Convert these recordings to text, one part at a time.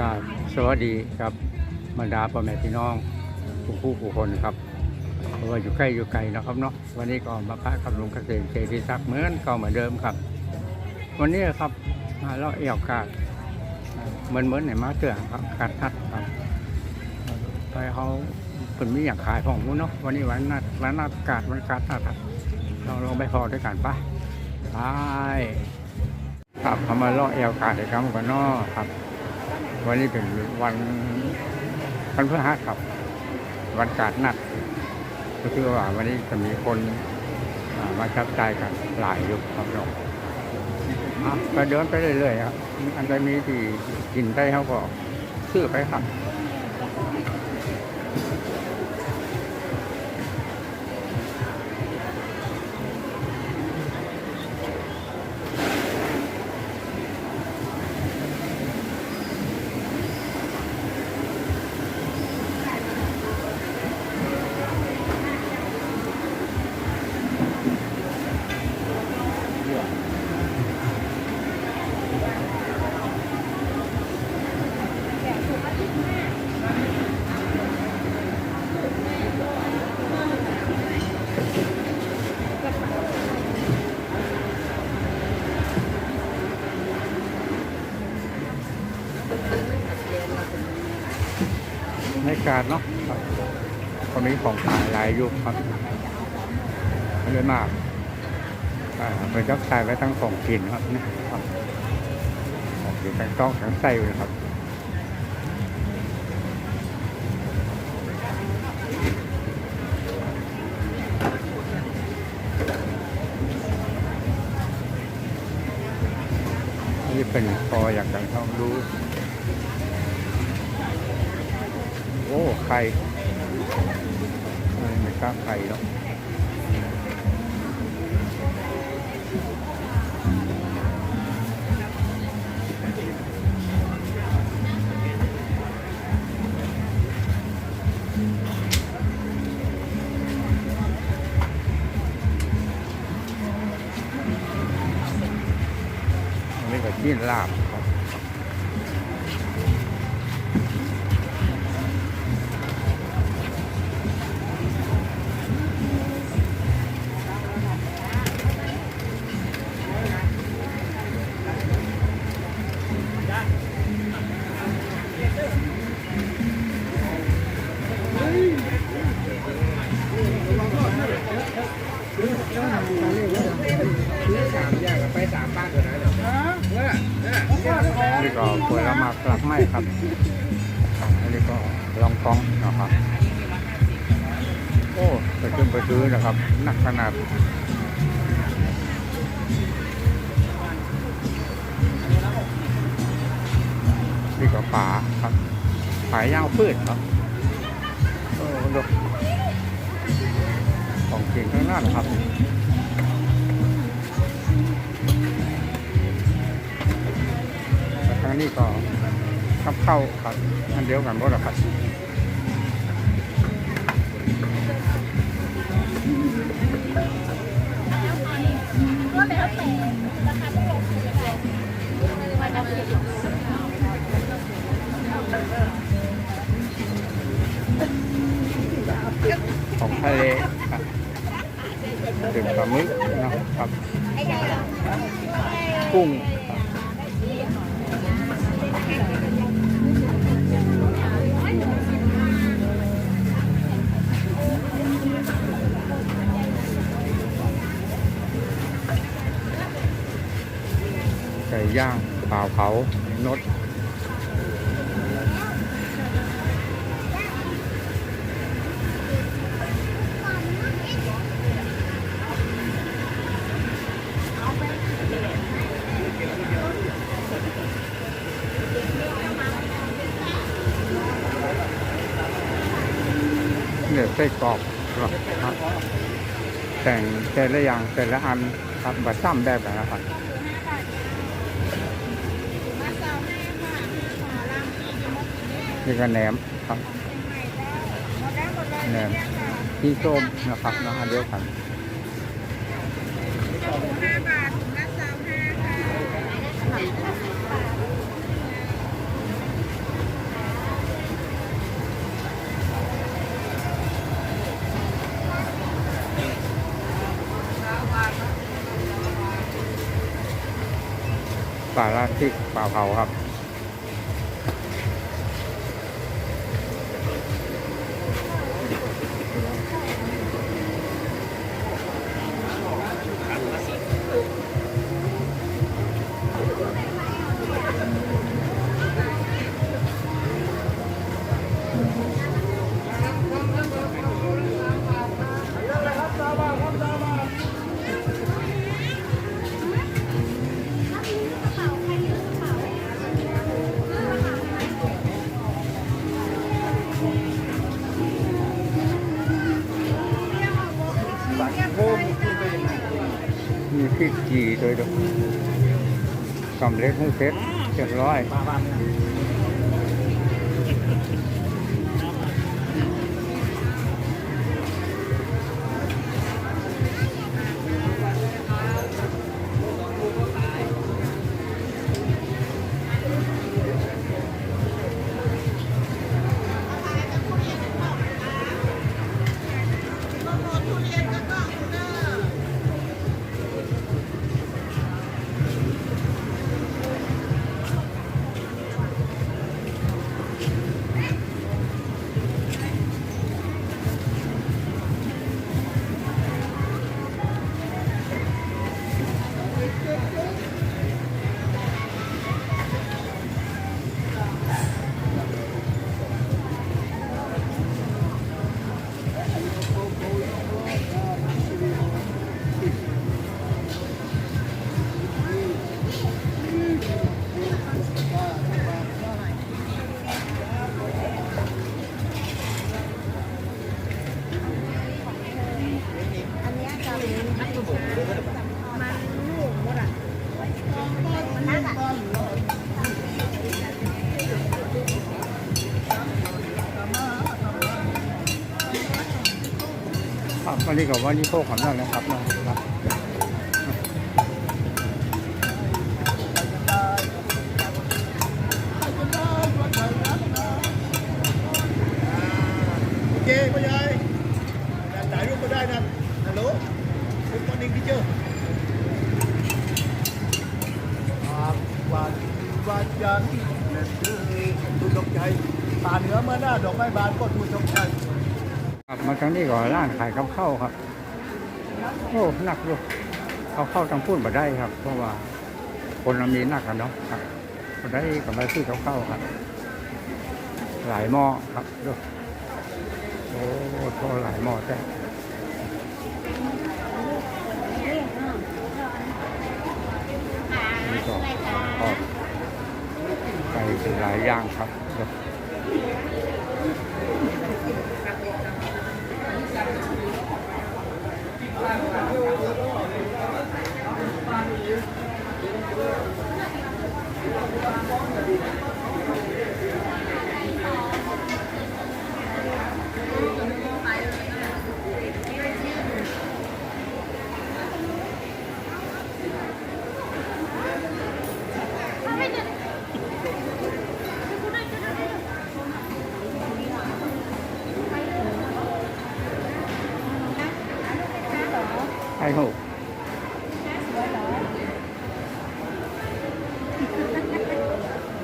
กาบสวัสดีครับบรรดาพ่อแม่พี่น้องทุกผู้ผู้คนครับเพราะว่าอยู่ใกล้อยู่ไกลนะครับเนาะวันนี้ก็มาพระกับหลุงเกษมเจดีศักดิ์เหมือนก่าเหมือนเดิมครับ วันนี้ครับมาเลาะเอวกาดเหมือนเหมือนไหนมาเตือนครับการทัดครับไปเขาเป็นมีอยางขายของมุ้นเนาะวันนี้วันนัดวันนัดกาดวันการทัดครับเราลองไปพอด้วยกันปะไปครับเขามาเลาะเอวกาดเลยครับกันเนาะครับ วันนี้เป็นวันวันพฤหัสครับ วันกาดนัด ก็คือว่าวันนี้จะมีคนมาชับจ่ายกันหลายอยู่ครับน้องก็เดินไปเรื่อยๆครับ อันใดมีที่กินได้เขาก็ซื้อไปครับ การเนาะครับก็มีของขายหลายอยู่ครับไม่ได้มากอ่าเป็นจับจ่ายไว้ทั้งของกินครับนะครับของกินทั้งต้องทั้งไส้เลยครับนี่เป็นพออยากจะลองดู โอ้ไข่ไม่กล้าไข่หรอกนนี้ก็กินลาบ นี่ก็ผลไม้กลับไม้ครับ อันนี้ก็ลองกองนะครับ โอ้ไปขึ้นไปซื้อนะครับหนักขนาดนี่ก็ฝาครับฝายาวพืชครับโอ้ดูของจริงทั้งหนั้นะครับ นี้ก็กับเข้าครับอันเดียวกันหมดอะครับของทะเลครับถึงปลาหมึกนะครับ กุ้ง ไก่ย่างเปล่าเผานด ไส้กรอกครับครับแต่งแต่ละอย่างแต่ละอันครับบัดซ้ำได้แบบนะครับนี่ก็แหนมครับแหนมที่ส้มนะครับนะอันเดียวกันปลาลาดพริก ป่าลาที่ป่าเผาครับ จีโดวยเดอกสำเร็จให้เสร็จเรียบร้อย นี้ก็วันนี้โคกของนั่นนะครับนะครับโอเคพ่อใหญ่ถ่ายรูปก็ได้นะฮัลโหลคุณมอนิ่งทีเจอร์วันวันจันทร์เดือดูดอกใจตาเหนือเมื่อหน้าดอกไม้บานก็ดูดอกใจ ครับมาทางนี้ก็ร้านขายกับข้าวครับ โอ้หนักอยู่เขาเข้าทางพูดมาได้ครับ เพราะว่าคนเรามีหนักกันเนาะครับได้กับมาซื้อกับข้าวครับ หลายหม้อครับดูโอ้โหหลายหม้อแต่นี่ก็ทอดไก่เป็นหลายอย่างครับ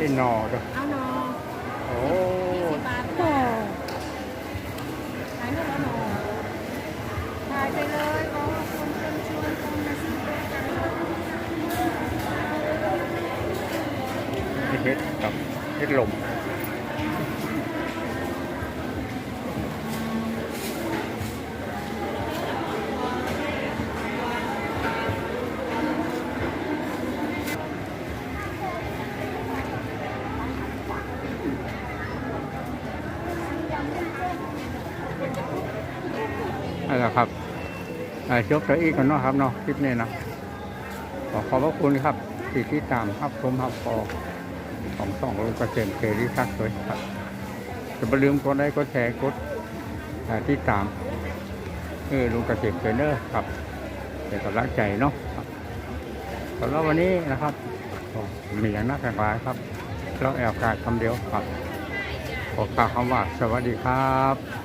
นี่หนอด้วยเอา นั่นแหละครับจบตัวอีกกันเนาะครับเนาะคลิปนี้นะขอขอบพระคุณครับที่ติดตามครับชมครับพอของสองลุงเกษมเครีทักด้วยครับจะอย่าลืมกดไลค์กดแชร์กดอ่ตามเออลุงเกษมเทรนเนอร์ครับเป็นกำลังใจเนาะครับสำหรับวันนี้นะครับมีอย่างน่าแปลกหลครับเราแอบกาดคำเดียวครับขอกล่าวคำว่าสวัสดีครับ